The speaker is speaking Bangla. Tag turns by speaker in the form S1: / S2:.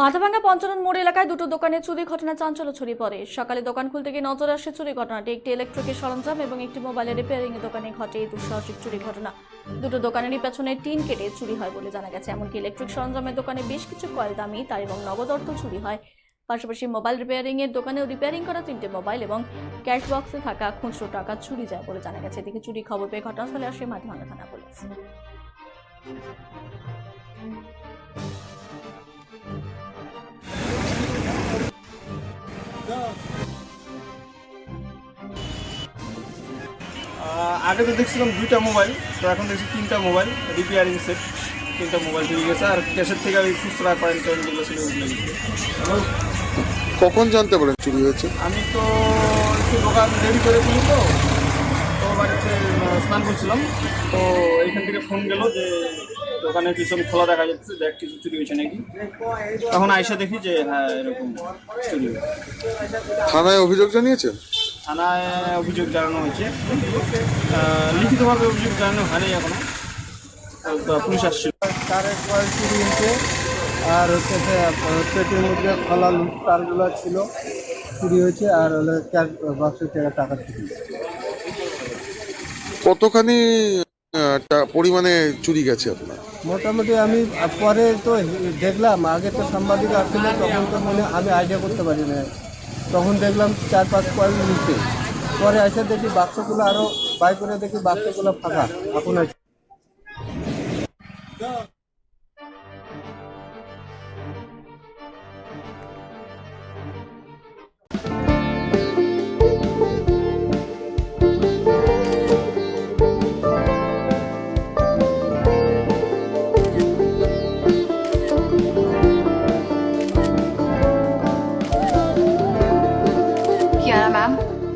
S1: মাথাভাঙ্গা পঞ্চানন মোড় এলাকায় দুটো দোকানে চুরি ঘটনা চাঞ্চল্য ছড়িয়ে পড়ে। সকালে দোকান খুলতে গিয়ে নজর আসে চুরি ঘটনাটি। একটি ইলেকট্রিকের সরঞ্জাম এবং একটি মোবাইলের রিপেয়ারিং এর দোকানে ঘটে এই দুঃসাহসিক চুরি ঘটনা। দুটো দোকানেরই পেছনে টিন কেটে চুরি হয় বলে জানা গেছে। এমনকি ইলেকট্রিক সরঞ্জামের দোকানে বেশ কিছু কয়েল দামি তার এবং নগদ অর্থ চুরি হয়। পাশাপাশি মোবাইল রিপেয়ারিং এর দোকানেও রিপেয়ারিং করা তিনটে মোবাইল এবং ক্যাশ বক্সে থাকা খুচরো টাকা চুরি যায় বলে জানা গেছে। এদিকে চুরি খবর পেয়ে ঘটনাস্থলে আসে মাথাভাঙ্গা থানা পুলিশ।
S2: আগে তো দেখছিলাম দুইটা মোবাইল তো এখন দেখছি তিনটা মোবাইল রিপেয়ারিং সেট তিনটা মোবাইল চলে গেছে আর ক্যাশের থেকে ওই খুচরা কয়েন টয়েন যেগুলো ছিল ওগুলো গেছে
S3: কখন জানতে পারেন চুরি হয়েছে?
S2: আমি তো একটু দোকান রেডি করে দিই তো তো বাড়িতে স্নান করছিলাম তো এইখান থেকে ফোন গেল যে দোকানের পিছনে খোলা দেখা যাচ্ছে দেখ কিছু চুরি হয়েছে নাকি। তখন আইসা দেখি যে হ্যাঁ এরকম চুরি হয়েছে।
S3: থানায় অভিযোগ জানিয়েছেন?
S2: থানায় অভিযোগ জানানো হয়েছে। লিখিতভাবে অভিযোগ জানানো হয়নি এখনও। তো পুলিশ আসছিল।
S4: তারের কয়েল চুরি হয়েছে আর হচ্ছে পেটের মধ্যে খোলা তারগুলো ছিল চুরি হয়েছে আর হলে ক্যাশ বাক্সের থেকে টাকা চুরি
S3: কতখানি পরিমাণে চুরি গেছে আপনার?
S4: মোটামুটি আমি পরে তো দেখলাম আগে তো সাংবাদিক আসছিল তখন তো মনে আমি আইডিয়া করতে পারি না তখন দেখলাম চার পাঁচ কয়েল নিচে। পরে এসে দেখি বাক্সগুলো আরও বাই করে দেখি বাক্সগুলো ফাঁকা। এখন আছে